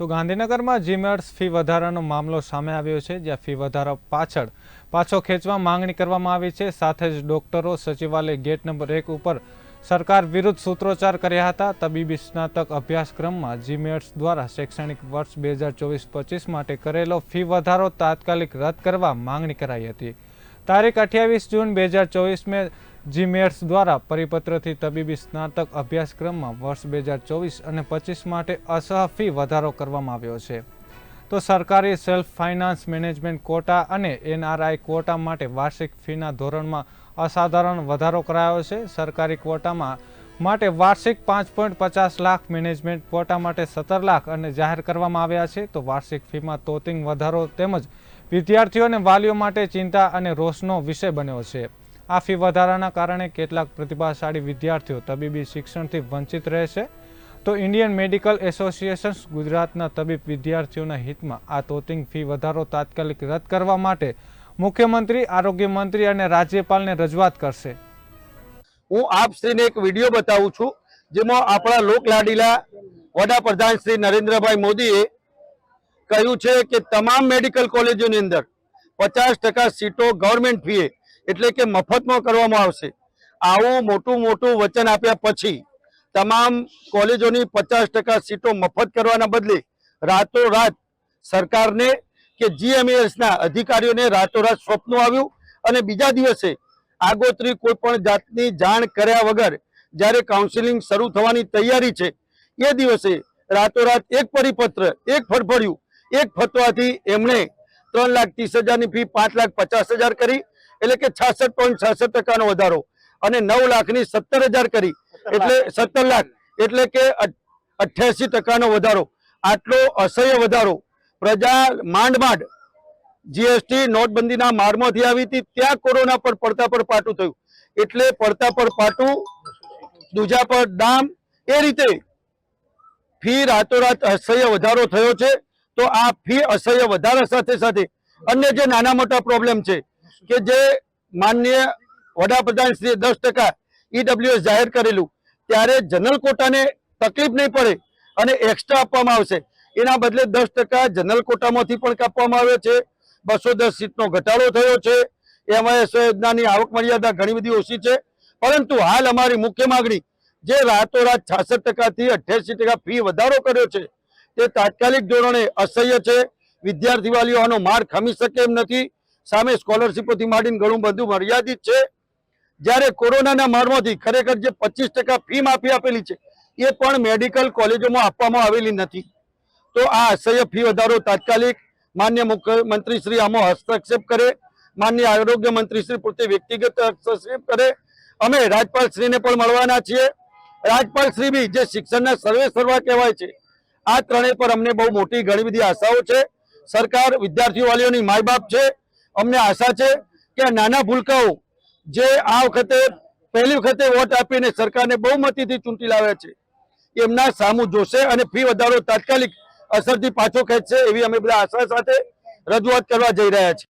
તો ગાંધીનગરમાં GMERS fee વધારાનો મામલો સામે આવ્યો છે, જ્યાં ફી વધારા પાછળ પાછો ખેંચવા માંગણી કરવામાં આવી છે. સાથે જ ડોક્ટરો, સચિવાલય ગેટ નંબર એક ઉપર સરકાર વિરુદ્ધ સૂત્રોચ્ચાર કર્યા હતા. તબીબી સ્નાતક અભ્યાસક્રમમાં જીમેટ્સ દ્વારા શૈક્ષણિક વર્ષ બે હજાર ચોવીસ પચીસ માટે કરેલો ફી વધારો તાત્કાલિક રદ કરવા માંગણી કરાઈ હતી. તારીખ અઠ્યાવીસ જૂન બે હજાર ચોવીસમે જીમેટ્સ દ્વારા પરિપત્રથી તબીબી સ્નાતક અભ્યાસક્રમમાં વર્ષ બે હજાર ચોવીસ અને પચીસ માટે અસહ ફી વધારો કરવામાં આવ્યો છે. તો સરકારી સેલ્ફ ફાઇનાન્સ મેનેજમેન્ટ કોટા અને એનઆરઆઈ કોટા માટે વાર્ષિક ફીના ધોરણમાં અસાધારણ વધારો કરાયો છે. સરકારી કોટામાં માટે વાર્ષિક પાંચ પોઈન્ટ પચાસ લાખ, મેનેજમેન્ટ કોટા માટે સત્તર લાખ અને જાહેર કરવામાં આવ્યા છે. તો વાર્ષિક ફીમાં તોતિંગ વધારો તેમજ વિદ્યાર્થીઓ અને વાલીઓ માટે ચિંતા અને રોષનો વિષય બન્યો છે. આ ફી વધારાના કારણે કેટલાક પ્રતિભાશાળી વિદ્યાર્થીઓ તબીબી શિક્ષણથી વંચિત રહેશે. તો ઇન્ડિયન મેડિકલ એસોસિએશન ગુજરાતના તબીબ વિદ્યાર્થીઓના હિતમાં આ તોતિંગ ફી વધારો તાત્કાલિક રદ કરવા માટે મુખ્યમંત્રી, આરોગ્ય મંત્રી અને રાજ્યપાલને રજૂઆત કરશે. હું આપ શ્રીને એક વીડિયો બતાવું છું, જેમાં આપણા લોકલાડીલા વડાપ્રધાન શ્રી નરેન્દ્રભાઈ મોદીએ કહ્યું છે કે તમામ મેડિકલ કોલેજોની અંદર પચાસ ટકા સીટો ગવર્મેન્ટ ફીએ એટલે કે મફતમાં કરવામાં આવશે. આવું મોટું મોટું વચન આપ્યા પછી તમામ કોલેજોની પચાસ ટકા સીટો મફત કરવાના બદલે રાતોરાત સરકારને કે જીએમએસના અધિકારીઓને રાતોરાત સોંપનું આવ્યું અને બીજા દિવસે આગોતરી કોઈ પણ જાતની જાણ કર્યા વગર જ્યારે કાઉન્સિલિંગ શરૂ થવાની તૈયારી છે, એ દિવસે રાતોરાત એક પરિપત્ર, એક ફરફડ્યું એક ફતવાથી એમણે ત્રણ લાખ ત્રીસ હજારની ફી પાંચ લાખ પચાસ હજાર કરી એટલે કે છાસઠ પોઈન્ટ છાસઠ ટકાનો વધારો. અને નવ લાખની સત્તર હજાર કરી. એટલે સત્તર લાખ. એટલે કે અઠ્યાસી ટકાનો વધારો. આટલો અસહ્ય વધારો. પ્રજા માંડ માંડ જીએસટી નોટબંધીના મારમાંથી આવી હતી. ત્યાં કોરોના પર પડતા પર પાટું થયું. એટલે પડતા પર પાટું દૂજા પર દામ એ રીતે ફી રાતોરાત અસહ્ય વધારો થયો છે. તો આ ફી અસહ્ય વધારા સાથે સાથે અન્ય જે નાના મોટા પ્રોબ્લેમ છે કે જે માનનીય વડાપ્રધાન શ્રી દસ ટકા ઈડબ્લ્યુએસ જાહેર કરેલું, ત્યારે જનરલ કોટાને તકલીફ નહીં પડે અને એક્સ્ટ્રા આપવામાં આવશે. એના બદલે દસ ટકા જનરલ કોટામાંથી પણ કાપવામાં આવે છે. બસો દસ સીટનો ઘટાડો થયો છે. એમઆઈએસ યોજનાની આવક મર્યાદા ઘણી બધી ઓછી છે. પરંતુ હાલ અમારી મુખ્ય માગણી, જે રાતોરાત છાસઠ ટકાથી અઠ્યાસી ટકા ફી વધારો કર્યો છે, તે તાત્કાલિક ધોરણે અસહ્ય છે. વિદ્યાર્થી વાલીઓ આનો માર ખમી શકે એમ નથી. સામે સ્કોલરશીપોથી માંડીને ઘણું બધું મર્યાદિત છે. જ્યારે કોરોનાના મારમાંથી ખરેખર જે પચીસ ટકા ફી માફી આપેલી છે, એ પણ મેડિકલ કોલેજોમાં આપવામાં આવેલી નથી. તો આ અસહ્ય ફી વધારો તાત્કાલિક માન્ય મુખ્યમંત્રી શ્રી આમાં હસ્તક્ષેપ કરે, માન્ય આરોગ્ય મંત્રી શ્રી પોતે વ્યક્તિગત હસ્તક્ષેપ કરે. અમે રાજપાલ શ્રીને પણ મળવાના છીએ. રાજપાલ શ્રી બી જે શિક્ષણના સર્વે સર્વા કહેવાય છે, આ ત્રણેય પર અમને બહુ મોટી ઘણી બધી આશાઓ છે. સરકાર વિદ્યાર્થીઓ વાલીઓની માય બાપ છે. અમને આશા છે કે નાના ભૂલકાઓ જે આ વખતે પહેલી વખતે વોટ આપીને સરકારને બહુમતીથી ચૂંટી લાવ્યા છે, એમના સામું જોશે અને ફી વધારો તાત્કાલિક અસરથી પાછો ખેંચશે એવી અમે બધા આશા સાથે રજૂઆત કરવા જઈ રહ્યા છીએ.